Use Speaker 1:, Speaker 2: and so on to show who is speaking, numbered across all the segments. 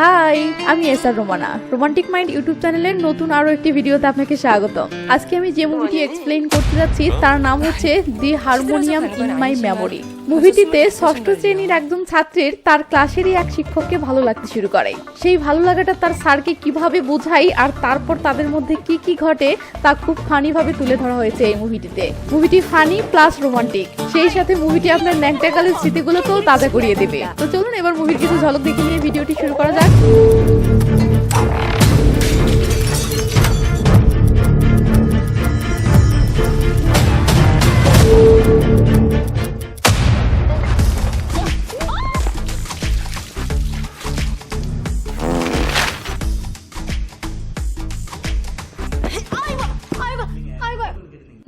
Speaker 1: High আমি S R Romana. Romantic mind YouTube চ্যানেলের নতুন আরও একটি ভিডিওতে আপনাকে স্বাগত আজকে আমি যে মুভিটি এক্সপ্লেইন করতে যাচ্ছি তার নাম হচ্ছে the harmonium in my memory মুভিটিতে ষষ্ঠ শ্রেণির একজন ছাত্রের তার ক্লাসেরই এক শিক্ষককে ভালো লাগতে শুরু করে। সেই ভালো লাগাটা তার স্যারকে কীভাবে বোঝাই আর তারপর তাদের মধ্যে কি কি ঘটে তা খুব ফানি ভাবে তুলে ধরা হয়েছে এই মুভিটিতে মুভিটি ফানি প্লাস রোমান্টিক সেই সাথে মুভিটি আপনার ন্যাংটাকালের স্মৃতিগুলোকেও তাজা করিয়ে দেবে। তো চলুন এবার মুভির কিছু ঝলক দেখে নিয়ে ভিডিওটি শুরু করা যাক।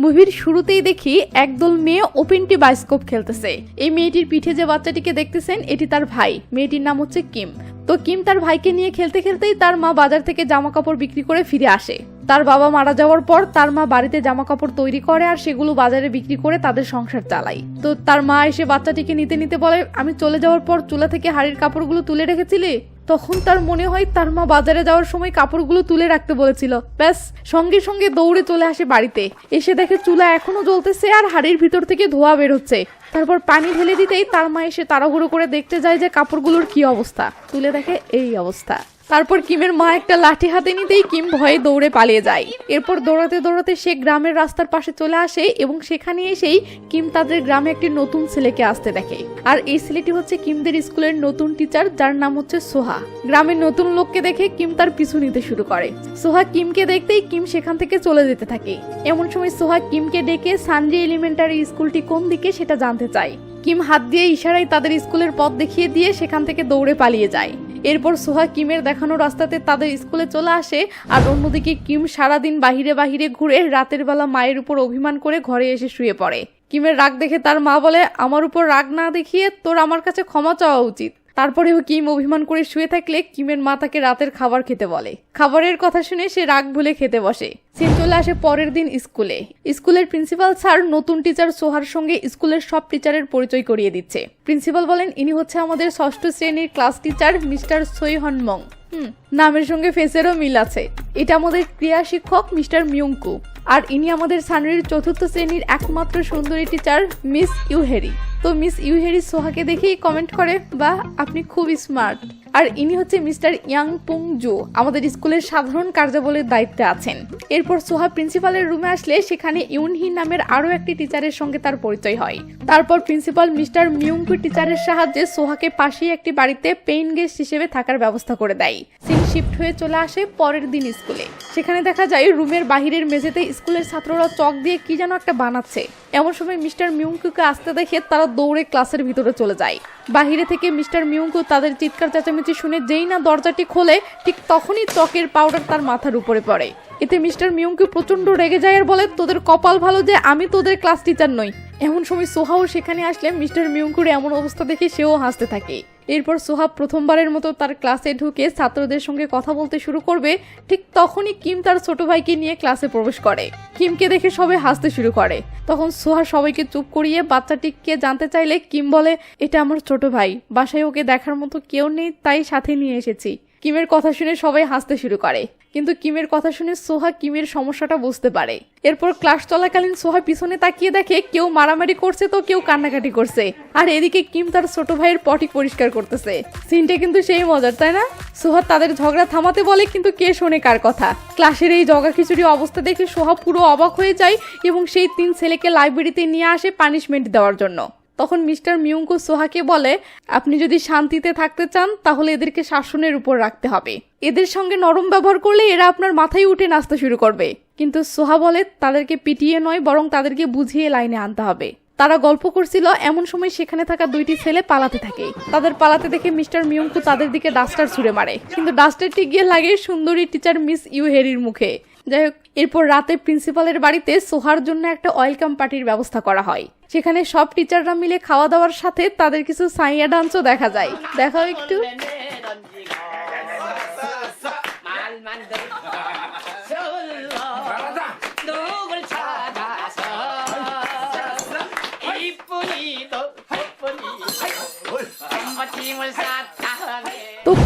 Speaker 1: মুভির শুরুতেই দেখি একদল মেয়ে ওপেনটি বায়োস্কোপ খেলতেছে। এই মেয়েটির পিঠে যে বাচ্চাটিকে দেখতেছেন, এটি তার ভাই। মেয়েটির নাম হচ্ছে কিম। তো কিম তার ভাইকে নিয়ে খেলতে খেলতেই তার মা বাজার থেকে জামা কাপড় বিক্রি করে ফিরে আসে। তার বাবা মারা যাওয়ার পর তার মা বাড়িতে জামা কাপড় তৈরি করে আর সেগুলো বাজারে বিক্রি করে তাদের সংসার চালায়। তো তার মা এসে বাচ্চাটিকে নিতে নিতে বলে, আমি চলে যাওয়ার পর চুলা থেকে হাড়ির কাপড়গুলো তুলে রেখেছিলি? তখন তার মনে হয় তার মা বাজারে যাওয়ার সময় কাপড়গুলো তুলে রাখতে বলেছিল। ব্যাস, সঙ্গে সঙ্গে দৌড়ে চলে আসে বাড়িতে। এসে দেখে চুলা এখনও জ্বলতেছে আর হাড়ির ভিতর থেকে ধোয়া বের হচ্ছে তারপর পানি ঢেলে দিতেই তার মা এসে তাড়াহুড়ো করে দেখতে যায় যে কাপড়গুলোর কি অবস্থা। তুলে দেখে এই অবস্থা। তারপর কিমের মা একটা লাঠি হাতে নিতেই কিম ভয়ে দৌড়ে পালিয়ে যায়। এরপর দৌড়াতে দৌড়াতে সে গ্রামের রাস্তার পাশে চলে আসে এবং সেখানে এসেই কিম তাদের গ্রামে একটি নতুন ছেলেকে আসতে দেখে। আর এই ছেলেটি হচ্ছে কিমদের স্কুলের নতুন টিচার, যার নাম হচ্ছে সোহা। গ্রামের নতুন লোককে দেখে কিম তার পিছু নিতে শুরু করে। সোহা কিমকে দেখতেই কিম সেখান থেকে চলে যেতে থাকে। এমন সময় সোহা কিমকে ডেকে সানজি এলিমেন্টারি স্কুলটি কোন দিকে সেটা জানতে চায়। কিম হাত দিয়ে ইশারায় তাদের স্কুলের পথ দেখিয়ে দিয়ে সেখান থেকে দৌড়ে পালিয়ে যায়। এরপর সোহা কিমের দেখানো রাস্তাতে তাদের স্কুলে চলে আসে আর অন্যদিকে কিম সারাদিন বাহিরে বাহিরে ঘুরে রাতের বেলা মায়ের উপর অভিমান করে ঘরে এসে শুয়ে পড়ে। কিমের রাগ দেখে তার মা বলে, আমার উপর রাগ না দেখিয়ে তোর আমার কাছে ক্ষমা চাওয়া উচিত। তারপরেও কিম অভিমান করে শুয়ে থাকলে কিমের মা তাকে রাতের খাবার খেতে বলে। খাবারের কথা শুনে সে রাগ ভুলে খেতে বসে। সিন চলে আসে পরের দিন স্কুলে। স্কুলের প্রিন্সিপাল স্যার নতুন টিচার সোহার সঙ্গে স্কুলের সব টিচারের পরিচয় করিয়ে দিচ্ছে। প্রিন্সিপাল বলেন, ইনি হচ্ছে আমাদের ষষ্ঠ শ্রেণির ক্লাস টিচার মিস্টার সৈহনমং হুম, নামের সঙ্গে ফেসেরও মিল আছে। এটা আমাদের ক্রিয়া শিক্ষক মিস্টার মিয়ংকু আর ইনি আমাদের সানরির চতুর্থ শ্রেণির একমাত্র সুন্দরী টিচার মিস ইউহেরি। তো মিস ইউহেরি সোহাকে দেখেই কমেন্ট করে বা আপনি খুব স্মার্ট আর ইনি হচ্ছে মিস্টার ইয়াং পুং জু, আমাদের স্কুলের সাধারণ কার্যাবলীর দায়িত্বে আছেন। এরপর সোহা প্রিন্সিপালের রুমে আসলে সেখানে ইউনহি নামের আরও একটি টিচারের সঙ্গে তার পরিচয় হয়। তারপর প্রিন্সিপাল মিস্টার মিউংকু টিচারের সাহায্যে সোহাকে পাশেই একটি বাড়িতে পেইন গেস্ট হিসেবে থাকার ব্যবস্থা করে দেয়। সিন শিফট হয়ে চলে আসে পরের দিন স্কুলে। সেখানে দেখা যায় রুমের বাহিরের মেঝেতে স্কুলের ছাত্ররা চক দিয়ে কি যেন একটা বানাচ্ছে। এমন সময় মিস্টার মিউঙ্কুকে আসতে দেখে তারা দৌড়ে ক্লাসের ভিতরে চলে যায়। বাহিরে থেকে মিস্টার মিউঙ্কু তাদের চিৎকার চেঁচামেচি শুনে যেই না দরজাটি খোলে, ঠিক তখনই চকের পাউডার তার মাথার উপরে পড়ে। এতে মিস্টার মিউঙ্কু প্রচণ্ড রেগে যায় আর বলে, তোদের কপাল ভালো যে, আমি তোদের ক্লাস টিচার নই। এমন সময় সোহাও সেখানে আসলে মিস্টার মিউঙ্কুর এমন অবস্থা দেখে সেও হাসতে থাকে। এরপর সোহাব প্রথমবারের মতো তার ক্লাসে ঢুকে ছাত্রদের সঙ্গে কথা বলতে শুরু করবে, ঠিক তখনই কিম তার ছোট ভাইকে নিয়ে ক্লাসে প্রবেশ করে। কিমকে দেখে সবাই হাসতে শুরু করে। তখন সোহা সবাইকে চুপ করিয়ে বাচ্চাটিকে জানতে চাইলে কিম বলে, এটা আমার ছোট ভাই, বাসায় ওকে দেখার মতো কেউ নেই, তাই সাথে নিয়ে এসেছি। কিমের কথা শুনে সবাই হাসতে শুরু করে। কিন্তু কিমের কথা শুনে সোহা কিমের সমস্যাটা বুঝতে পারে। এরপর ক্লাস চলাকালীন সোহা পিছনে তাকিয়ে দেখে কেউ মারামারি করছে তো কেউ কান্নাকাটি করছে। আর এদিকে কিম তার ছোট ভাইয়ের পটি পরিষ্কার করতেছে। সিনটা কিন্তু সেই মজার, তাই না? সোহা তাদের ঝগড়া থামাতে বলে কিন্তু কে শোনে কার কথা। ক্লাসের এই জগা খিচুড়ি অবস্থা দেখে সোহা পুরো অবাক হয়ে যায় এবং সেই তিন ছেলেকে লাইব্রেরিতে নিয়ে আসে পানিশমেন্ট দেওয়ার জন্য। তখন মিস্টার মিউঙ্কু সোহাকে বলে, আপনি যদি শান্তিতে থাকতে চান, তাহলে এদেরকে শাসনের উপর রাখতে হবে। এদের সঙ্গে নরম ব্যবহার করলে এরা আপনার মাথায় উঠে নাচতে শুরু করবে। কিন্তু সোহা বলে, তাদেরকে পিটিয়ে নয়, বরং তাদেরকে বুঝিয়ে লাইনে আনতে হবে। তারা গল্প করছিল, এমন সময় সেখানে থাকা দুইটি ছেলে পালাতে থাকে। তাদের পালাতে দেখে মিস্টার মিউঙ্কু তাদের দিকে ডাস্টার ছুড়ে মারে। কিন্তু ডাস্টারটি গিয়ে লাগে সুন্দরী টিচার মিস ইউহেরির মুখে। যাই হোক এরপর রাতে প্রিন্সিপালের বাড়িতে সোহার জন্য একটা ওয়েলকাম পার্টির ব্যবস্থা করা হয়। সেখানে সব টিচাররা মিলে খাওয়া দাওয়ার সাথে তাদের কিছু সাইয়া ডান্সও দেখা যায়। দেখাও একটু।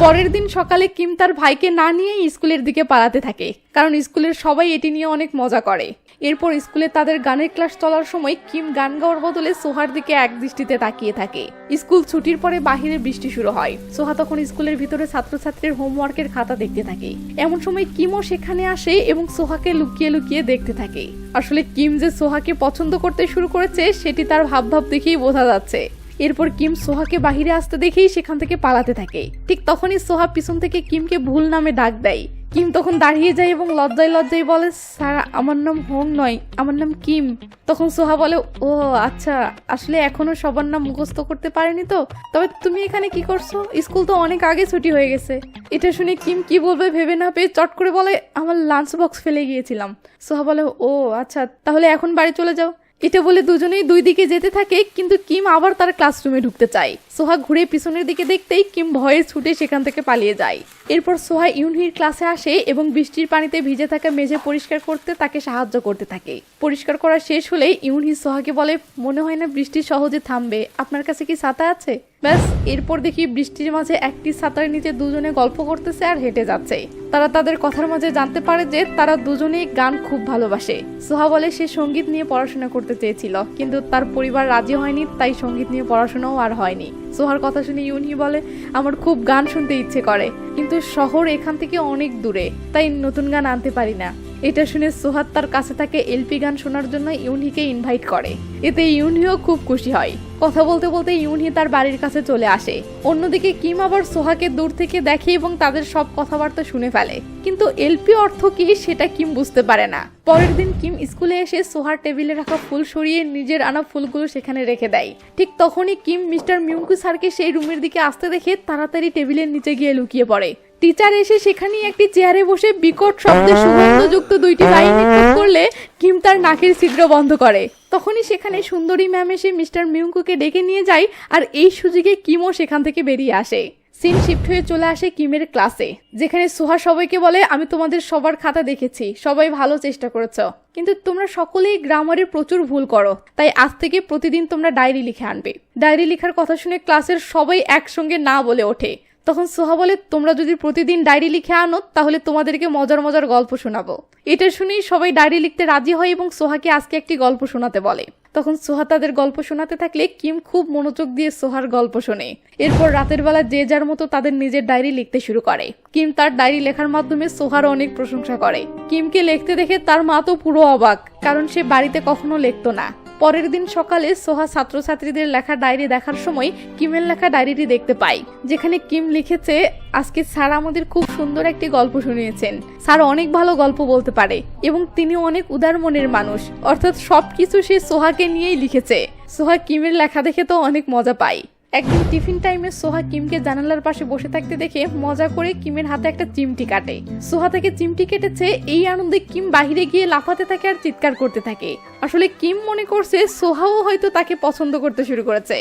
Speaker 1: পরের দিন সকালে কিম তার ভাইকে না নিয়ে স্কুলের দিকে পালাতে থাকে, কারণ স্কুলের সবাই এটি নিয়ে অনেক মজা করে। এরপর স্কুলে তাদের গানের ক্লাস চলার সময় কিম গান গাওয়ার বদলে সোহার দিকে এক দৃষ্টিতে তাকিয়ে থাকে। স্কুল ছুটির পরে বাহিরে বৃষ্টি শুরু হয়। সোহা তখন স্কুলের ভিতরে ছাত্রছাত্রীর হোমওয়ার্কের খাতা দেখতে থাকে। এমন সময় কিমও সেখানে আসে এবং সোহাকে লুকিয়ে লুকিয়ে দেখতে থাকে। আসলে কিম যে সোহাকে পছন্দ করতে শুরু করেছে, সেটি তার ভাবভাব দেখেই বোঝা যাচ্ছে। এরপর কিম সোহাকে বাহিরে আসতে দেখেই সেখান থেকে পালাতে থাকে। ঠিক তখনই সোহা পিছন থেকে কিমকে ভুল নামে ডাক দেয়। কিম তখন দাঁড়িয়ে যায় এবং লজ্জায় লজ্জায় বলে, স্যার, আমার নাম হোং নয়, আমার নাম কিম। তখন সোহা বলে, ও আচ্ছা আসলে এখনও সবার নাম মুখস্থ করতে পারেনি তো? তবে তুমি এখানে কি করছ? স্কুল তো অনেক আগে ছুটি হয়ে গেছে। এটা শুনে কিম কি বলবে ভেবে না পেয়ে চট করে বলে, আমার লাঞ্চ বক্স ফেলে গিয়েছিলাম। সোহা বলে, ও আচ্ছা তাহলে এখন বাড়ি চলে যাও। এটা বলে দুজনেই দুই দিকে যেতে থাকে, কিন্তু কিম আবার তার ক্লাসরুমে ঢুকতে চায়। সোহা ঘুরে পিছনের দিকে দেখতেই কিম ভয়ে ছুটে সেখান থেকে পালিয়ে যায়। এরপর সোহা ইউনহির ক্লাসে আসে এবং বৃষ্টির পানিতে ভিজে থাকা মেঝে পরিষ্কার করতে তাকে সাহায্য করতে থাকে। পরিষ্কার করা শেষ হলে ইউনহি সোহাকে বলে, মনে হয় না বৃষ্টি সহজে থামবে। আপনার কাছে কি ছাতা আছে? ব্যাস, এরপর দেখি বৃষ্টির মাঝে একটি ছাতার নিচে দুজনে গল্প করতেছে আর হেঁটে যাচ্ছে। তারা তাদের কথার মাঝে জানতে পারে যে তারা দুজনেই গান খুব ভালোবাসে। সোহা বলে, সে সংগীত নিয়ে পড়াশোনা করতে চেয়েছিল, কিন্তু তার পরিবার রাজি হয়নি, তাই সংগীত নিয়ে পড়াশোনাও আর হয়নি। সোহার কথা শুনে ইউনহি বলে, আমার খুব গান শুনতে ইচ্ছে করে, কিন্তু শহর এখান থেকে অনেক দূরে, তাই নতুন গান আনতে পারি না। এটা শুনে সোহাত তার কাছে তাকে এলপি গান শোনার জন্য ইউনহিকে ইনভাইট করে। এতে ইউনহিও খুব খুশি হয়। কথা বলতে বলতে ইউনহি তার বাড়ির কাছে চলে আসে। অন্যদিকে কিম আবার সোহাকে দূর থেকে দেখে এবং তাদের সব কথাবার্তা শুনে ফেলে। কিন্তু এলপি অর্থ কি সেটা কিম বুঝতে পারে না। পরের দিন কিম স্কুলে এসে সোহার টেবিলে রাখা ফুল সরিয়ে নিজের আনা ফুলগুলো সেখানে রেখে দেয়। ঠিক তখনই কিম মিস্টার মিউঙ্কু স্যারকে সেই রুমের দিকে আসতে দেখে তাড়াতাড়ি টেবিলের নিচে গিয়ে লুকিয়ে পড়ে। টিচার এসে সেখানেই একটি চেয়ারে বসে বিকট শব্দে সুগন্ধযুক্ত দুইটি লাইন করলে কিম তার নাকের ছিদ্র বন্ধ করে। তখনই সেখানে সুন্দরী ম্যাম এসে মিস্টার মিউঙ্কুকে ডেকে নিয়ে যায় আর এই সুযোগে কিমও সেখান থেকে বেরিয়ে আসে। সিন শিফট হয়ে চলে আসে কিমের ক্লাসে, যেখানে সোহা সবাইকে বলে, আমি তোমাদের সবার খাতা দেখেছি, সবাই ভালো চেষ্টা করেছ। কিন্তু তোমরা সকলেই গ্রামারে প্রচুর ভুল করো, তাই আজ থেকে প্রতিদিন তোমরা ডায়েরি লিখে আনবে। ডায়েরি লেখার কথা শুনে ক্লাসের সবাই একসঙ্গে না বলে ওঠে। তখন সোহা বলে, তোমরা যদি প্রতিদিন ডায়েরি লিখে আনো, তাহলে তোমাদেরকে মজার মজার গল্প শোনাবো। এটা শুনেই সবাই ডায়েরি লিখতে রাজি হয় এবং সোহাকে আজকে একটি গল্প শোনাতে বলে। তখন সোহা তাদের গল্প শোনাতে থাকলে কিম খুব মনোযোগ দিয়ে সোহার গল্প শোনে। এরপর রাতের বেলা যে যার মতো তাদের নিজের ডায়েরি লিখতে শুরু করে। কিম তার ডায়েরি লেখার মাধ্যমে সোহার অনেক প্রশংসা করে। কিমকে লিখতে দেখে তার মা তো পুরো অবাক, কারণ সে বাড়িতে কখনো লিখতো না। পরের দিন সকালে সোহা ছাত্রছাত্রীদের লেখা ডায়েরি দেখার সময় কিমের লেখা ডায়েরিটি দেখতে পাই, যেখানে কিম লিখেছে, আজকে স্যার আমাদের খুব সুন্দর একটি গল্প শুনিয়েছেন। স্যার অনেক ভালো গল্প বলতে পারে এবং তিনি অনেক উদার মনের মানুষ। অর্থাৎ সবকিছু সে সোহাকে নিয়েই লিখেছে। সোহা কিমের লেখা দেখে তো অনেক মজা পায়। একদিন টিফিন টাইমে সোহা কিমকে জানালার পাশে বসে থাকতে দেখে মজা করে কিমের হাতে একটা চিমটি কাটে। সোহা তাকে চিমটি কেটেছে, এই আনন্দে কিম বাহিরে গিয়ে লাফাতে থাকে আর চিৎকার করতে থাকে। আসলে কিম মনে করছে সোহাও হয়তো তাকে পছন্দ করতে শুরু করেছে।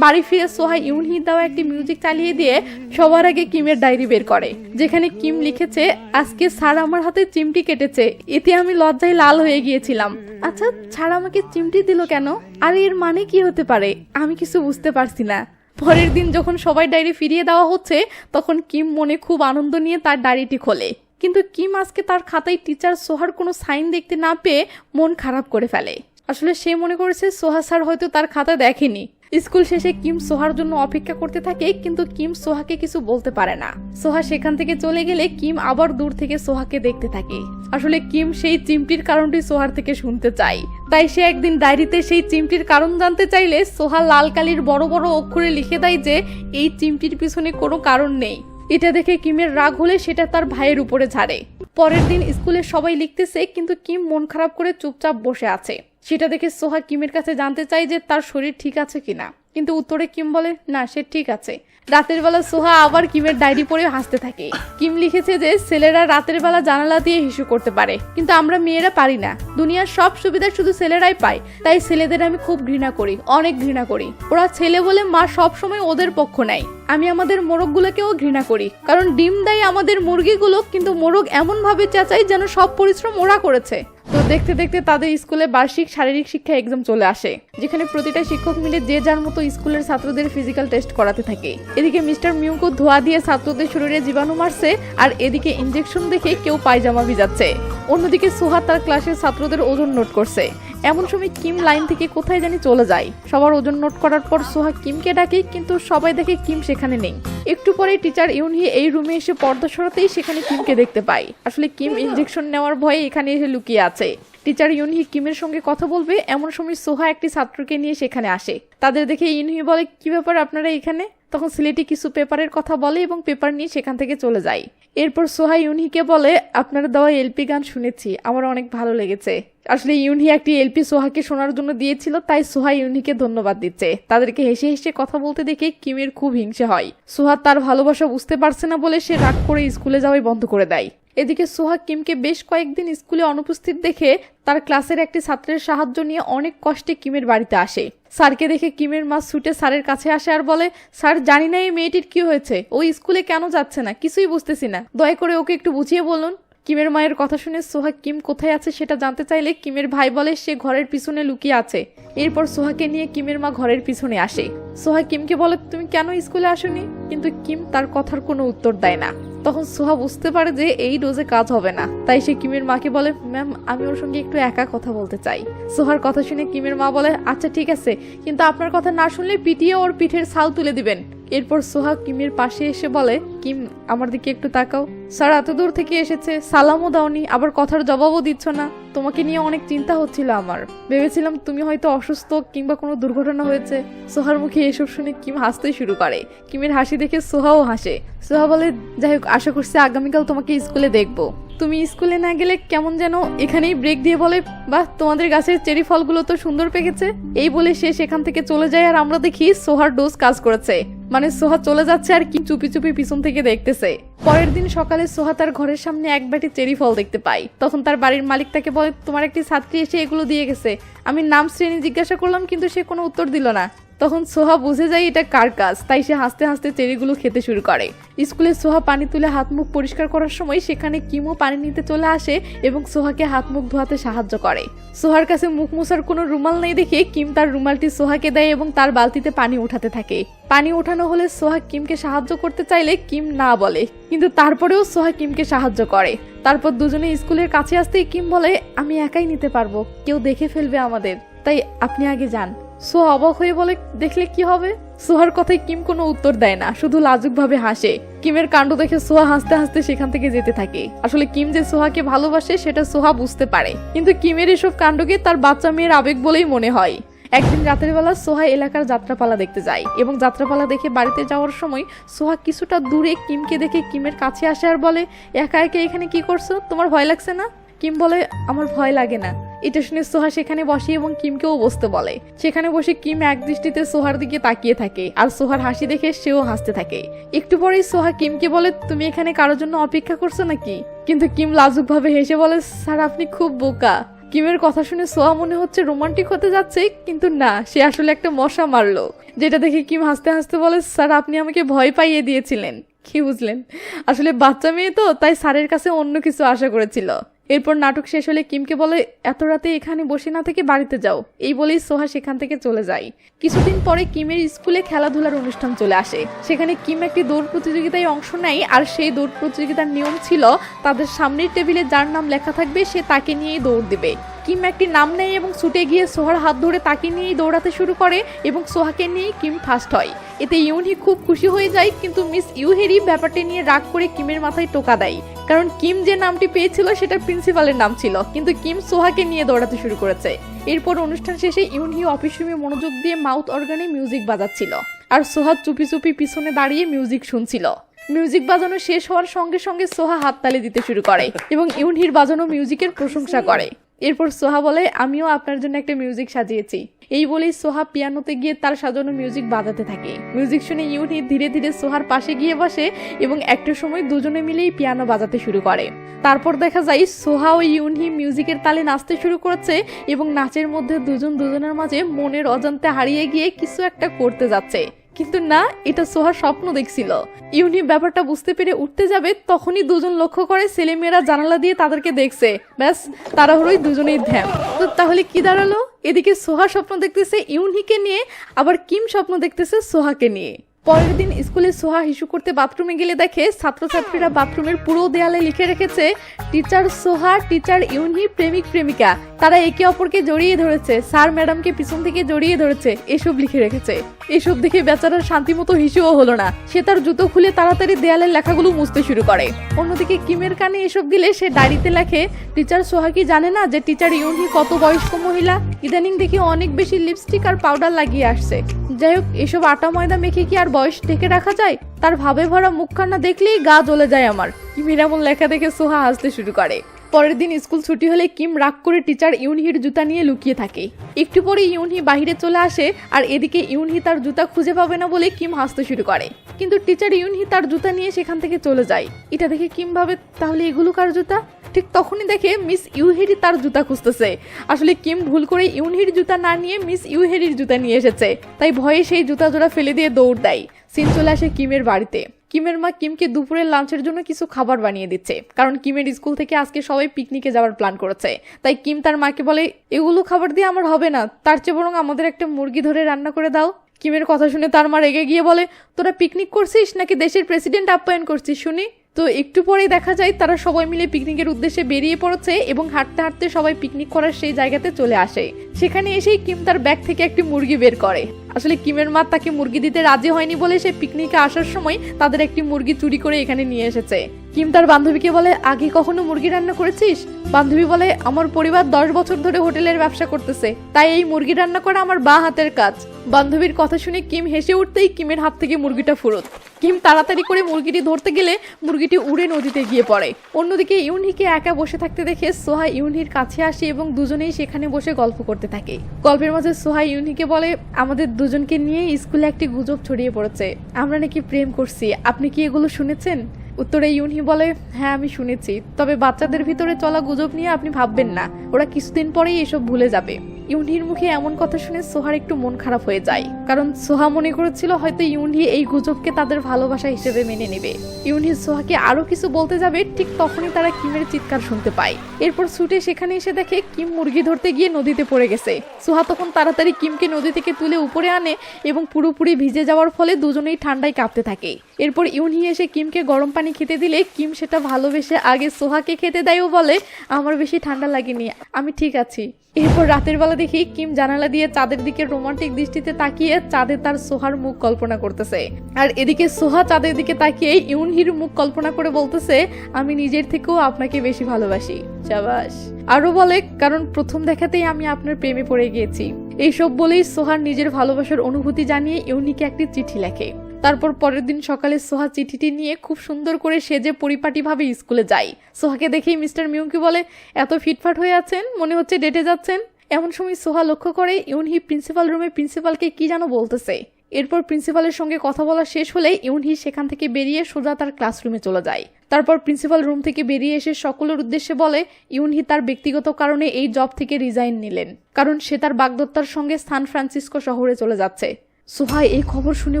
Speaker 1: বাড়ি ফিরে সোহা ইউনহি দেওয়া একটি মিউজিক চালিয়ে দিয়ে সবার আগে কিমের ডায়েরি বের করে, যেখানে কিম লিখেছে, আজকে স্যার আমার হাতে চিমটি কেটেছে, এতে আমি লজ্জায় লাল হয়ে গিয়েছিলাম। আচ্ছা স্যার আমাকে চিমটি দিল কেন? আর এর মানে কি হতে পারে? আমি কিছু বুঝতে পারছি না। পরের দিন যখন সবাই ডায়েরি ফিরিয়ে দেওয়া হচ্ছে, তখন কিম মনে খুব আনন্দ নিয়ে তার ডায়েরিটি খোলে। কিন্তু কিম আজকে তার খাতায় টিচার সোহার কোনো সাইন দেখতে না পেয়ে মন খারাপ করে ফেলে। আসলে সে মনে করেছে সোহা স্যার হয়তো তার খাতা দেখেনি। স্কুল শেষে কিম সোহার জন্য অপেক্ষা করতে থাকে, কিন্তু কিম সোহাকে কিছু বলতে পারে না। সোহা সেখান থেকে চলে গেলে কিম আবার দূর থেকে সোহাকে দেখতে থাকে। আসলে কিম সেই চিমটির কারণটি সোহার থেকে শুনতে চাই তাই সে একদিন ডায়েরিতে সেই চিমটির কারণ জানতে চাইলে সোহা লাল কালির বড় বড় অক্ষরে লিখে দেয় যে, এই চিমটির পিছনে কোনো কারণ নেই। এটা দেখে কিমের রাগ হলে সেটা তার ভাইয়ের উপরে ঝাড়ে। পরের দিন স্কুলে সবাই লিখতেছে, কিন্তু কিম মন খারাপ করে চুপচাপ বসে আছে। সেটা দেখে সোহা কিমের কাছে জানতে চাই যে তার শরীর ঠিক আছে কিনা। কিন্তু উত্তরে কিম বলে, না, সে ঠিক আছে। রাতের বেলা সোহা আবার কিমের ডায়েরি পড়ে হাসতে থাকে। কিম লিখেছে যে, ছেলেরা রাতের বেলা জানালা দিয়ে হিসু করতে পারে, কিন্তু আমরা মেয়েরা পারি না। দুনিয়ার সব সুবিধা শুধু ছেলেরাই পায়, তাই ছেলেদের আমি খুব ঘৃণা করি, অনেক ঘৃণা করি। ওরা ছেলে বলে মা সব সময় ওদের পক্ষ নেয়। আমি আমাদের মোরগগুলোকেও ঘৃণা করি, কারণ ডিম দেয় আমাদের মুরগিগুলো, কিন্তু মোরগ এমন ভাবে চেঁচাই যেন সব পরিশ্রম ওরা করেছে। তো দেখতে দেখতে তাদের স্কুলে বার্ষিক শারীরিক শিক্ষা এক্সাম চলে আসে, যেখানে প্রতিটা শিক্ষক মিলে যে যার মতো স্কুলের ছাত্রদের ফিজিক্যাল টেস্ট করাতে থাকে। এদিকে মিস্টার মিউকো ধোয়া দিয়ে ছাত্রদের শরীরে জীবাণু মারছে আর এদিকে ইনজেকশন দেখে কেউ পায়জামা ভিজাচ্ছে। অন্যদিকে সুহা তার ক্লাসের ছাত্রদের ওজন নোট করছে। এমন সময় কিম লাইন থেকে কোথায় জানি চলে যায়। সবার ওজন নোট করার পর সোহা কিমকে ডাকে, কিন্তু সবাই দেখে কিম সেখানে নেই। একটু পরে টিচার ইউনহি এই রুমে এসে পর্দা সরাতেই সেখানে কিমকে দেখতে পায়। আসলে কিম ইনজেকশন নেওয়ার ভয়ে এখানে এসে লুকিয়ে আছে। টিচার ইউনহি কিমের সঙ্গে কথা বলবে, এমন সময় সোহা একটি ছাত্রকে নিয়ে সেখানে আসে। তাদের দেখে ইউনহি বলে, কি ব্যাপার আপনারা এখানে? তখন সিলেটি কিছু পেপারের কথা বলে এবং পেপার নিয়ে সেখান থেকে চলে যায়। এরপর সোহা ইউনহিকে বলে, আপনার দেওয়া এলপি গান শুনেছি, আমার অনেক ভালো লেগেছে। আসলে ইউনহি একটি এলপি সোহাকে শোনার জন্য দিয়েছিল, তাই সোহা ইউনহিকে ধন্যবাদ দিচ্ছে। তাদেরকে হেসে হেসে কথা বলতে দেখে কিমের খুব হিংসে হয়। সোহা তার ভালোবাসা বুঝতে পারছে না বলে সে রাগ করে স্কুলে যাওয়াই বন্ধ করে দেয়। এদিকে সোহা কিমকে বেশ কয়েকদিন স্কুলে অনুপস্থিত দেখে তার ক্লাসের একটি ছাত্রের সাহায্য নিয়ে অনেক কষ্টে কিমের বাড়িতে আসে। স্যারকে দেখে কিমের মা ছুটে স্যারের কাছে আসে আর বলে, স্যার, জানি না এই মেয়েটির কি হয়েছে। ও স্কুলে কেন যাচ্ছে না? কিছুই বুঝতেছি না। দয়া করে ওকে একটু বুঝিয়ে বলুন। কিমের মায়ের কথা শুনে সোহা কিম কোথায় আছে সেটা জানতে চাইলে কিমের ভাই বলে সে ঘরের পিছনে লুকিয়ে আছে। এরপর সোহাকে নিয়ে কিমের মা ঘরের পিছনে আসে। সোহা কিমকে বলে, তুমি কেন স্কুলে আসোনি? কিন্তু কিম তার কথার কোনো উত্তর দেয় না। তখন সোহা বুঝতে পারে যে এই ডোজে কাজ হবে না। তাই সে কিমের মাকে বলে, ম্যাম, আমি ওর সঙ্গে একটু একা কথা বলতে চাই। সোহার কথা শুনে কিমের মা বলে আচ্ছা ঠিক আছে। কিন্তু আপনার কথা না শুনলে পিটিয়ে ওর পিঠের ছাল তুলে দিবেন। এরপর সোহা কিমের পাশে এসে বলে, কিম, আমার দিকে একটু তাকাও। স্যার, এত দূর থেকে এসেছে, সালামও দাওনি, আবার কথার জবাবও দিচ্ছ না। তোমাকে নিয়ে অনেক চিন্তা হচ্ছিল আমার। ভেবেছিলাম তুমি হয়তো অসুস্থ কিংবা কোনো দুর্ঘটনা হয়েছে। সোহার মুখে এসব শুনে কিম হাসতেই শুরু করে। কিমের হাসি দেখে সোহাও হাসে। সোহা বলে, যাই হোক, আশা করছি আগামীকাল তোমাকে স্কুলে দেখব। তুমি স্কুলে না গেলে কেমন যেন এখানেই ব্রেক দিয়ে বলে, বাহ, তোমাদের গাছের চেরি ফলগুলো তো সুন্দর পেকেছে। এই বলে সে সেখান থেকে চলে যায় আর আমরা দেখি সোহার ডোজ কাজ করেছে। মানে সোহা চলে যাচ্ছে আর কি চুপি চুপি পিছন থেকে দেখতেছে। পরের দিন সকালে সোহা তার ঘরের সামনে এক বাটি চেরি ফল দেখতে পায়। তখন তার বাড়ির মালিক তাকে বলে, তোমার একটি ছাত্রী এসে এগুলো দিয়ে গেছে। আমি নাম শ্রেণি জিজ্ঞাসা করলাম, কিন্তু সে কোনো উত্তর দিল না। তখন সোহা বুঝে যায় এটা কার কাজ, তাই সে হাসতে হাসতে চেরিগুলো খেতে শুরু করে। স্কুলে সোহা পানি তুলে হাত মুখ পরিষ্কার করার সময় সেখানে কিমও পানি নিতে চলে আসে এবং সোহাকে হাত মুখ ধোয়াতে সাহায্য করে। সোহার কাছে মুখ মোছার কোনো রুমাল নেই দেখে কিম তার রুমালটি সোহাকে দেয় এবং তার বালতিতে পানি উঠাতে থাকে। পানি ওঠানো হলে সোহা কিমকে সাহায্য করতে চাইলে কিম না বলে, কিন্তু তারপরেও সোহা কিমকে সাহায্য করে। তারপর দুজনে স্কুলের কাছে আসতেই কিম বলে, আমি একাই নিতে পারব, কেউ দেখে ফেলবে আমাদের, তাই আপনি আগে যান। সোহা অবাক হয়ে বলে, দেখলে কি হবে? সোহার কথায় কিম কোনো উত্তর দেয় না, শুধু লাজুকভাবে হাসে। কিমের কাণ্ড দেখে সোহা হাসতে হাসতে সেখান থেকে যেতে থাকে। আসলে কিম যে সোহাকে ভালোবাসে, সেটা সোহা বুঝতে পারে। কিন্তু কিমের এসব কাণ্ডকে তার বাচ্চা মেয়ের আবেগ বলেই মনে হয়। একদিন রাতের বেলা সোহা এলাকার যাত্রাপালা দেখতে যায় এবং যাত্রাপালা দেখে বাড়িতে যাওয়ার সময় সোহা কিছুটা দূরে কিমকে দেখে কিমের কাছে আসে আর বলে, একা একা এখানে কি করছ? তোমার ভয় লাগছে না? কিম বলে আমার ভয় লাগে না। এটা শুনে সোহা সেখানে বসে এবং কিমকেও বসতে বলে। সেখানে বসে কিম এক দৃষ্টিতে সোহার দিকে তাকিয়ে থাকে আর সোহার হাসি দেখে সেও হাসতে থাকে। একটু পরেই সোহা কিমকে বলে, তুমি এখানে কারোর জন্য অপেক্ষা করছ নাকি? কিন্তু কিম লাজুক ভাবে হেসে বলে, স্যার, আপনি খুব বোকা। কিমের কথা শুনে সোহা মনে হচ্ছে রোমান্টিক হতে যাচ্ছে, কিন্তু না, সে আসলে একটা মশা মারলো। যেটা দেখে কিম হাসতে হাসতে বলে, স্যার, আপনি আমাকে ভয় পাইয়ে দিয়েছিলেন। কি বুঝলেন? আসলে বাচ্চা মেয়ে তো, তাই স্যারের কাছে অন্য কিছু আশা করেছিল। এরপর নাটক শেষ হলে কিমকে বলে, এত রাতে এখানে বসে না থেকে বাড়িতে যাও। এই বলেই সোহা সেখান থেকে চলে যায়। কিছুদিন পরে কিমের স্কুলে খেলাধুলার অনুষ্ঠান চলে আসে। সেখানে কিম একটি দৌড় প্রতিযোগিতায় অংশ নেয়, আর সেই দৌড় প্রতিযোগিতার নিয়ম ছিল, তাদের সামনের টেবিলে যার নাম লেখা থাকবে, সে তাকে নিয়েই দৌড় দিবে। কিম একটি নাম নেয় এবং ছুটে গিয়ে সোহার হাত ধরে তাকে নিয়েই দৌড়াতে শুরু করে এবং সোহাকে নিয়েই কিম ফার্স্ট হয়। এতে ইউনি খুব খুশি হয়ে যায়, কিন্তু মিস ইউহেরি ব্যাপারটি নিয়ে রাগ করে কিমের মাথায় টোকা দেয়। কারণ কিম যে নামটি পেয়েছিল সেটা প্রিন্সিপালের নাম ছিল, কিন্তু কিম সোহাকে নিয়ে দৌড়াতে শুরু করেছে। এরপর অনুষ্ঠান শেষে ইউনহি অফিস রুমে মনোযোগ দিয়ে মাউথ অর্গানে মিউজিক বাজাচ্ছিল, আর সোহা চুপি চুপি পিছনে দাঁড়িয়ে মিউজিক শুনছিল। মিউজিক বাজানো শেষ হওয়ার সঙ্গে সঙ্গে সোহা হাততালি দিতে শুরু করে এবং ইউনহির বাজানো মিউজিকের প্রশংসা করে। এরপর সোহা বলে, আমিও আপনার জন্য একটা মিউজিক সাজিয়েছি। এই বলেই সোহা পিয়ানোতে গিয়ে তার সাজানো মিউজিক বাজাতে থাকে। মিউজিক শুনে ইউনি ধীরে ধীরে সোহার পাশে গিয়ে বসে এবং একটা সময় দুজনে মিলেই পিয়ানো বাজাতে শুরু করে। তারপর দেখা যায়, সোহা ও ইউনহি মিউজিকের তালে নাচতে শুরু করেছে এবং নাচের মধ্যে দুজন দুজনের মাঝে মনের অজান্তে হারিয়ে গিয়ে কিছু একটা করতে যাচ্ছে। কিন্তু না, এটা সোহার স্বপ্ন দেখছিল। ইউনি ব্যাপারটা বুঝতে পেরে উঠতে যাবে, তখনই দুজন লক্ষ্য করে ছেলেমেয়েরা জানালা দিয়ে তাদেরকে দেখছে। ব্যাস তাড়াহুড়োই দুজনেই ধ্যান। তো তাহলে কি দাঁড়াল? এদিকে সোহা স্বপ্ন দেখতেছে ইউনিকে নিয়ে, আবার কিম স্বপ্ন দেখতেছে সোহাকে নিয়ে। পরের দিন স্কুলে সোহা হিসু করতে বাথরুমে গেলে দেখে ছাত্রছাত্রীরা বাথরুমের পুরো দেয়ালে লিখে রেখেছে, টিচার সোহা, টিচার ইউনহি, প্রেমিক, প্রেমিকা। তারা একে অপরকে জড়িয়ে ধরেছে, স্যার, ম্যাডামকে পিছন থেকে জড়িয়ে ধরেছে। এসব লিখে রেখেছে। এসব দেখে বেচারার শান্তিমতো হিসুও হলো না। সে তার জুতো খুলে তাড়াতাড়ি দেয়ালের লেখাগুলো মুছতে শুরু করে। অন্যদিকে কিমের কানে এসব দিলে সে ডায়েরিতে লেখে, টিচার সোহা কি জানে না যে টিচার ইউনহি কত বয়স্ক মহিলা? ইদানিং দেখি অনেক বেশি লিপস্টিক আর পাউডার লাগিয়ে আসছে। যাই হোক এসব আটা ময়দা মেখে কি আর বয়স ঢেকে রাখা যায়? তার ভাবে ভরা মুখখানা দেখলেই গা জ্বলে যায় আমার। কিমের এমন লেখা দেখে সোহা হাসতে শুরু করে। পরের দিন স্কুল ছুটি হলে কিম রাগ করে টিচার ইউনহির জুতা নিয়ে লুকিয়ে থাকে। একটু পরে ইউনহি বাহিরে চলে আসে আর এদিকে ইউনহি তার জুতা খুঁজে পাবে না বলে কিম হাসতে শুরু করে। কিন্তু টিচার ইউনহি তার জুতা নিয়ে সেখান থেকে চলে যায়। এটা দেখে কিম ভাবে, তাহলে এগুলো কার জুতা? ঠিক তখনই দেখে মিস ইউহেরি তার জুতা খুঁজতেছে। আসলে কিম ভুল করে ইউনহির জুতা না নিয়ে মিস ইউহেরির জুতা নিয়ে এসেছে। তাই ভয়ে সেই জুতা জোড়া ফেলে দিয়ে দৌড় দেয়। সিন চলে আসে কিমের বাড়িতে। কিমের মা কিমকে দুপুরের লাঞ্চের জন্য কিছু খাবার বানিয়ে দিচ্ছে। কারণ কিমের স্কুল থেকে আজকে সবাই পিকনিকে যাওয়ার প্ল্যান করেছে। তাই কিম তার মাকে বলে, এগুলো খাবার দিয়ে আমার হবে না। তার চেয়ে বরং আমাদের একটা মুরগি ধরে রান্না করে দাও। কিমের কথা শুনে তার মা রেগে গিয়ে বলে, তোরা পিকনিক করছিস নাকি দেশের প্রেসিডেন্ট আপ্যায়ন করছিস শুনি? তো একটু পরেই দেখা যায় তারা সবাই মিলে পিকনিকের উদ্দেশ্যে বেরিয়ে পড়েছে এবং হাঁটতে হাঁটতে সবাই পিকনিক করার সেই জায়গাতে চলে আসে। সেখানে এসেই কিম তার ব্যাগ থেকে একটি মুরগি বের করে। আসলে কিমের মা তাকে মুরগি দিতে রাজি হয়নি বলে সে পিকনিকে আসার সময় তাদের একটি মুরগি চুরি করে এখানে নিয়ে এসেছে। কিম তার বান্ধবীকে বলে, আগে কখনো মুরগি রান্না করেছিস? বান্ধবী বলে, আমার পরিবার দশ বছর ধরে হোটেলের ব্যবসা করতেছে, তাই এই মুরগি রান্না করা আমার বা হাতের কাজ। বান্ধবীর কথা শুনে কিম হেসে উঠতেই কিমের হাত থেকে মুরগিটা ফুরত। কিম তাড়াতাড়ি করে মুরগিটি ধরতে গেলে মুরগিটি উড়ে নদীতে গিয়ে পড়ে। অন্যদিকে ইউনহিকে একা বসে থাকতে দেখে সোহা ইউনহির কাছে আসে এবং দুজনেই সেখানে বসে গল্প করতে থাকে। গল্পের মাঝে সোহা ইউনহিকে বলে, আমাদের দুজনকে নিয়ে স্কুলে একটি গুজব ছড়িয়ে পড়েছে। আমরা নাকি প্রেম করছি। আপনি কি এগুলো শুনেছেন? উত্তরে ইউনহি বলে হ্যাঁ আমি শুনেছি। তবে বাচ্চাদের ভিতরে চলা গুজব নিয়ে আপনি ভাববেন না। ওরা কিছুদিন পরেই এসব ভুলে যাবে। ইউনহির মুখে এমন কথা শুনে সোহার একটু মন খারাপ হয়ে যায়। কারণ সোহা মনে করেছিল হয়তো ইউনহি এই গুজবকে তাদের ভালোবাসা হিসেবে মেনে নেবে। ইউনহি সোহাকে আরও কিছু বলতে যাবে, ঠিক তখনই তারা কিমের চিৎকার শুনতে পায়। এরপর ছুটে সেখানে এসে দেখে কিম মুরগি ধরতে গিয়ে নদীতে পড়ে গেছে। সোহা তখন তাড়াতাড়ি কিমকে নদী থেকে তুলে উপরে আনে এবং পুরোপুরি ভিজে যাওয়ার ফলে দুজনেই ঠান্ডায় কাঁপতে থাকে। এরপর ইউনহি এসে কিমকে গরম পানি খেতে দিলে, কিম সেটা ভালোবেসে আগে সোহাকে খেতে দেয় ও বলে আমার বেশি ঠান্ডা লাগেনি, আমি ঠিক আছি। এরপর রাতের বেলা দেখি কিম জানালা দিয়ে চাঁদের দিকে রোমান্টিক দৃষ্টিতে তাকিয়ে চাঁদে তার সোহার মুখ কল্পনা করতেছে। আর এদিকে সোহা চাঁদের দিকে তাকিয়ে ইউনহির মুখ কল্পনা করে বলতেছে, আমি নিজের থেকেও আপনাকে বেশি ভালোবাসি। চাবাস আরও বলে, কারণ প্রথম দেখাতেই আমি আপনার প্রেমে পড়ে গিয়েছি। এইসব বলেই সোহার নিজের ভালোবাসার অনুভূতি জানিয়ে ইউনিকে একটি চিঠি লেখে। তারপর পরের দিন সকালে সোহা চিঠিটি নিয়ে খুব সুন্দর করে সেজে পরিপাটিভাবে স্কুলে যায়। সোহাকে দেখেই মিস্টার মিউকি বলে, এত ফিটফাট হয়ে আছেন? মনে হচ্ছে ডেটে যাচ্ছেন? এমন সময় সোহা লক্ষ্য করে ইউনহি প্রিন্সিপাল রুমে প্রিন্সিপালকে কি যেন বলতেছে। এরপর প্রিন্সিপালের সঙ্গে কথা বলা শেষ হলে ইউনহি সেখান থেকে বেরিয়ে সোজা তার ক্লাসরুমে চলে যায়। তারপর প্রিন্সিপাল রুম থেকে বেরিয়ে এসে সকলের উদ্দেশ্যে বলে, ইউনহি তার ব্যক্তিগত কারণে এই জব থেকে রিজাইন নিলেন, কারণ সে তার বাগদত্তার সঙ্গে সান ফ্রান্সিসকো শহরে চলে যাচ্ছে। সোহা এই খবর শুনে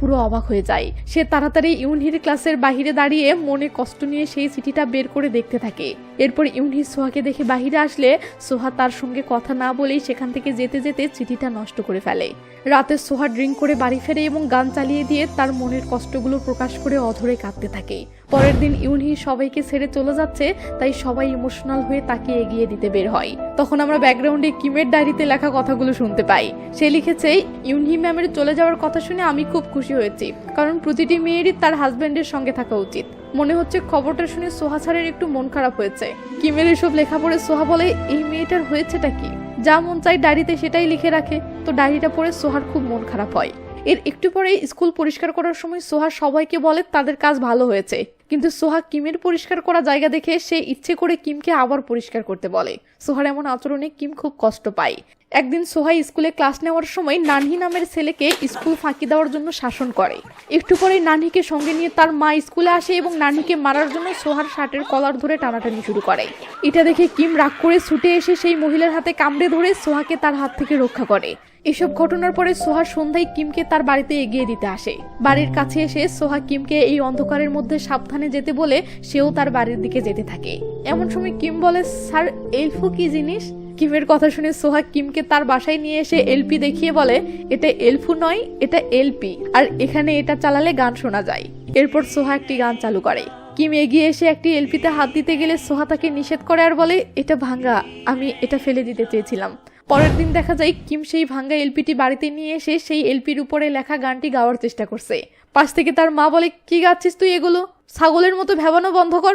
Speaker 1: পুরো অবাক হয়ে যায়। সে তাড়াতাড়ি ইউনহির ক্লাসের বাহিরে দাঁড়িয়ে মনে কষ্ট নিয়ে সেই চিঠিটা বের করে দেখতে থাকে। এরপর ইউনহি সোহাকে দেখে বাহিরে আসলে সোহা তার সঙ্গে কথা না বলেই সেখান থেকে যেতে যেতে চিঠিটা নষ্ট করে ফেলে। রাতে সোহা ড্রিঙ্ক করে বাড়ি ফেরে এবং গান চালিয়ে দিয়ে তার মনের কষ্টগুলো প্রকাশ করে অধরে কাঁদতে থাকে। পরের দিন ইউনহি সবাইকে ছেড়ে চলে যাচ্ছে, তাই সবাই ইমোশনাল হয়ে তাকে এগিয়ে দিতে বের হয়। তখন আমরা ব্যাকগ্রাউন্ডে কিমের ডায়েরিতে লেখা কথাগুলো শুনতে পাই। সে লিখেছে, ইউনহি ম্যামের চলে যাওয়ার কথা শুনে আমি খুব খুশি হয়েছি, কারণ প্রতিটি মেয়েরই তার হাজব্যান্ডের সঙ্গে থাকা উচিত। মনে হচ্ছে খবরটা শুনে সোহা স্যারের একটু মন খারাপ হয়েছে। কিমের এসব লেখা পড়ে সোহা বলে, এই মেয়েটার হয়েছেটা কি? যা মন চাই ডায়েরিতে সেটাই লিখে রাখে। তো ডায়েরিটা পড়ে সোহার খুব মন খারাপ হয়। এর একটু পরে স্কুল পরিষ্কার করার সময় সোহা সবাইকে বলে তাদের কাজ ভালো হয়েছে। কিন্তু সোহা কিমের পরিষ্কার করা জায়গা দেখে সে ইচ্ছে করে কিমকে আবার পরিষ্কার করতে বলে। সোহার এমন আচরণে কিম খুব কষ্ট পায়। একদিন সোহা স্কুলে ক্লাস নেওয়ার সময় নানহি নামের ছেলেকে স্কুল ফাঁকি দেওয়ার জন্য শাসন করে। একটু পরে নানহিকে সঙ্গে নিয়ে তার মা স্কুলে আসে এবং নানহিকে মারার জন্য সোহার শার্টের কলার ধরে টানাটানি শুরু করে। এটা দেখে কিম রাগ করে ছুটে এসে সেই মহিলার হাতে কামড়ে ধরে সোহাকে তার হাত থেকে রক্ষা করে। এসব ঘটনার পরে সোহা সন্ধ্যায় কিমকে তার বাড়িতে এগিয়ে দিতে আসে। বাড়ির কাছে এসে সোহা কিমকে এই অন্ধকারের মধ্যে সাবধানে যেতে বলে সেও তার বাড়ির দিকে যেতে থাকে। এমন সময় কিম বলে, স্যার, এলফো কি জিনিস? কিমের কথা শুনে সোহা কিমকে তার বাসায় নিয়ে এসে এলপি দেখিয়ে বলে, এটা এলফু নয়, এটা এলপি। আর এখানে এটা চালালে গান শোনা যায়। এরপর সোহা একটি গান চালু করে। কিম এগিয়ে এসে একটি এলপিতে হাত দিতে গেলে সোহা তাকে নিষেধ করে আর বলে, এটা ভাঙ্গা আমি এটা ফেলে দিতে চেয়েছিলাম। পরের দিন দেখা যায় কিম সেই ভাঙ্গা এলপিটি বাড়িতে নিয়ে এসে সেই এলপির উপরে লেখা গানটি গাওয়ার চেষ্টা করছে। পাশ থেকে তার মা বলে, কি গাচ্ছিস তুই এগুলো? ছাগলের মতো ভেবানো বন্ধ কর।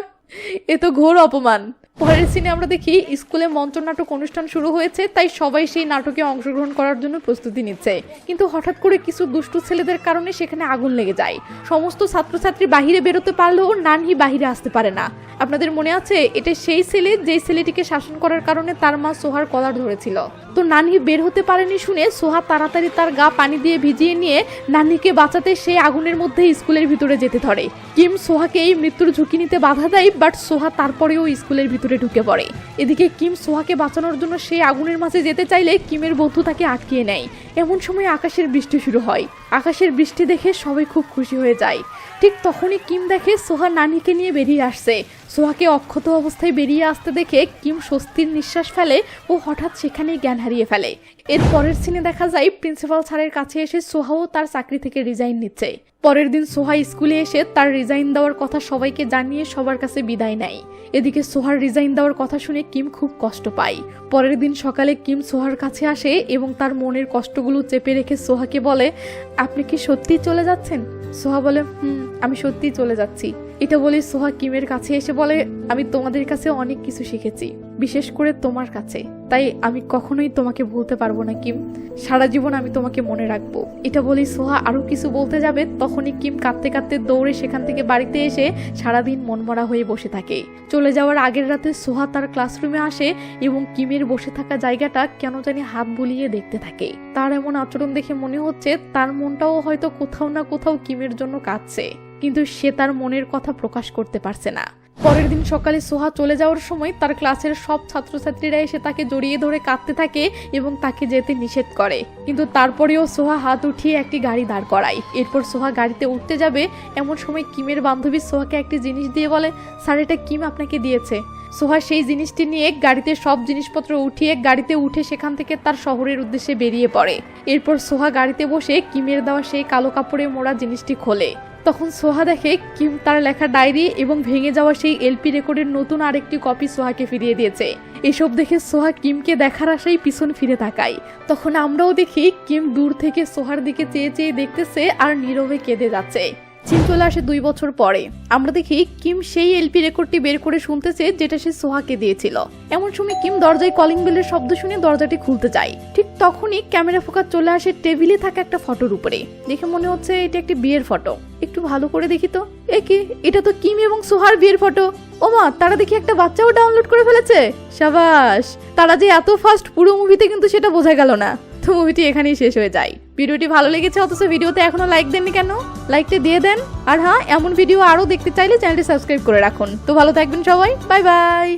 Speaker 1: এ তো ঘোর অপমান। পরের সিনে আমরা দেখি স্কুলে মঞ্চনাটক অনুষ্ঠান শুরু হয়েছে, তাই সবাই সেই নাটকে অংশগ্রহণ করার জন্য প্রস্তুতি নিচ্ছে। কিন্তু হঠাৎ করে কিছু দুষ্টু ছেলেদের কারণে সেখানে আগুন লেগে যায়। সমস্ত ছাত্রছাত্রী বাহিরে বেরোতে পারলেও নানহি বাহিরে আসতে পারে না। আপনাদের মনে আছে? এটা সেই ছেলে যেই ছেলেটিকে শাসন করার কারণে তার মা সোহার কলার ধরেছিল। তো নানহি বের হতে পারেনি শুনে সোহা তাড়াতাড়ি তার গা পানি দিয়ে ভিজিয়ে নিয়ে নানহিকে বাঁচাতে সেই আগুনের মধ্যে স্কুলের ভিতরে যেতে ধরে। কিম সোহাকে এই মৃত্যুর ঝুঁকি নিতে বাধা দেয়, বাট সোহা তারপরেও স্কুলের ভিতরে ঢুকে পড়ে। এদিকে কিম সোহাকে বাঁচানোর জন্য সেই আগুনের মাঝে যেতে চাইলে কিমের বন্ধু তাকে আটকিয়ে নেয়। এমন সময় আকাশের বৃষ্টি শুরু হয়। আকাশের বৃষ্টি দেখে সবাই খুব খুশি হয়ে যায়। ঠিক তখনই কিম দেখে সোহা নানিকে নিয়ে বেরিয়ে আসছে। সোহাকে অক্ষত অবস্থায় বেরিয়ে আসতে দেখে কিম স্বস্তির নিঃশ্বাস ফেলে ও হঠাৎ সেখানেই জ্ঞান হারিয়ে ফেলে। এর পরের সিনে দেখা যায় প্রিন্সিপাল স্যারের কাছে এসে সোহাও তার চাকরি থেকে রিজাইন নিচ্ছে। পরের দিন সোহা স্কুলে এসে তার রিজাইন দেওয়ার কথা সবাইকে জানিয়ে সবার কাছে বিদায় নেয়। এদিকে সোহার রিজাইন দেওয়ার কথা শুনে কিম খুব কষ্ট পায়। পরের দিন সকালে কিম সোহার কাছে আসে এবং তার মনের কষ্টগুলো চেপে রেখে সোহাকে বলে, আপনি কি সত্যিই চলে যাচ্ছেন? সোহা বলে, হুম, আমি সত্যিই চলে যাচ্ছি। এটা বলে সোহা কিমের কাছে এসে বলে, আমি তোমাদের কাছে অনেক কিছু শিখেছি, বিশেষ করে তোমার কাছে। তাই আমি কখনোই তোমাকে ভুলতে পারব না, কিম। সারা জীবন আমি তোমাকে মনে রাখব। এটা বলে সোহা আরও কিছু বলতে যাবে। তখনই কিম কাঁদতে কাঁদতে দৌড়ে সেখান থেকে বাড়িতে এসে সারাদিন মনমরা হয়ে বসে থাকে। চলে যাওয়ার আগের রাতে সোহা তার ক্লাসরুমে আসে এবং কিমের বসে থাকা জায়গাটা কেন জানি হাত বুলিয়ে দেখতে থাকে। তার এমন আচরণ দেখে মনে হচ্ছে তার মনটাও হয়তো কোথাও না কোথাও কিমের জন্য কাঁদছে। কিন্তু সে তার মনের কথা প্রকাশ করতে পারছে না। পরের দিন সকালে সোহা চলে যাওয়ার সময় তার ক্লাসের সব ছাত্রছাত্রীরা এসে তাকে জড়িয়ে ধরে কাঁদতে থাকে এবং তাকে যেতে নিষেধ করে। কিন্তু তারপরেও সোহা হাত উঠিয়ে একটি গাড়ি দাঁড় করায়। এরপর সোহা গাড়িতে উঠতে যাবে। এমন সময় কিমের বান্ধবী সোহাকে একটি জিনিস দিয়ে বলে, স্যার, এটা কিম আপনাকে দিয়েছে। সোহা সেই জিনিসটি নিয়ে গাড়িতে সব জিনিসপত্র উঠিয়ে গাড়িতে উঠে সেখান থেকে তার শহরের উদ্দেশ্যে বেরিয়ে পড়ে। এরপর সোহা গাড়িতে বসে কিমের দেওয়া সেই কালো কাপড়ে মোড়া জিনিসটি খোলে। তখন সোহা দেখে কিম তার লেখা ডায়েরি এবং ভেঙে যাওয়া সেই এলপি রেকর্ডের নতুন আরেকটি কপি সোহাকে ফিরিয়ে দিয়েছে। এসব দেখে সোহা কিমকে দেখার আশাই পিছন ফিরে তাকায়। তখন আমরাও দেখি কিম দূর থেকে সোহার দিকে চেয়ে চেয়ে দেখতেছে আর নীরবে কেঁদে যাচ্ছে। চিন চলে আসে দুই বছর পরে। আমরা দেখি কিম সেই এলপি রেকর্ডটি বের করে শুনতেছে যেটা সে সোহাকে দিয়েছিল। এমন সময় কিম দরজায় কলিং বেলের শব্দ শুনে দরজাটি খুলতে যায়। ঠিক তখনই ক্যামেরা ফোকাস চলে আসে টেবিলে থাকা একটা ফটোর উপরে। দেখে মনে হচ্ছে এটা একটি বিয়ের ফটো। একটু ভালো করে দেখি তো। এ এটা তো কিম এবং সোহার বিয়ের ফটো। ওমা, তারা দেখি একটা বাচ্চাও ডাউনলোড করে ফেলেছে? সাবাস! তারা যে এত ফাস্ট পুরো মুভিতে কিন্তু সেটা বোঝা গেল না। তো মুভিটি এখানেই শেষ হয়ে যায়। ভিডিওটি ভালো লেগেছে, অথচ ভিডিওতে এখনও লাইক দেননি কেন? লাইকটি দিয়ে দেন। আর হ্যাঁ এমন ভিডিও আরও দেখতে চাইলে চ্যানেলটি সাবস্ক্রাইব করে রাখুন। তো ভালো থাকবেন সবাই। Bye bye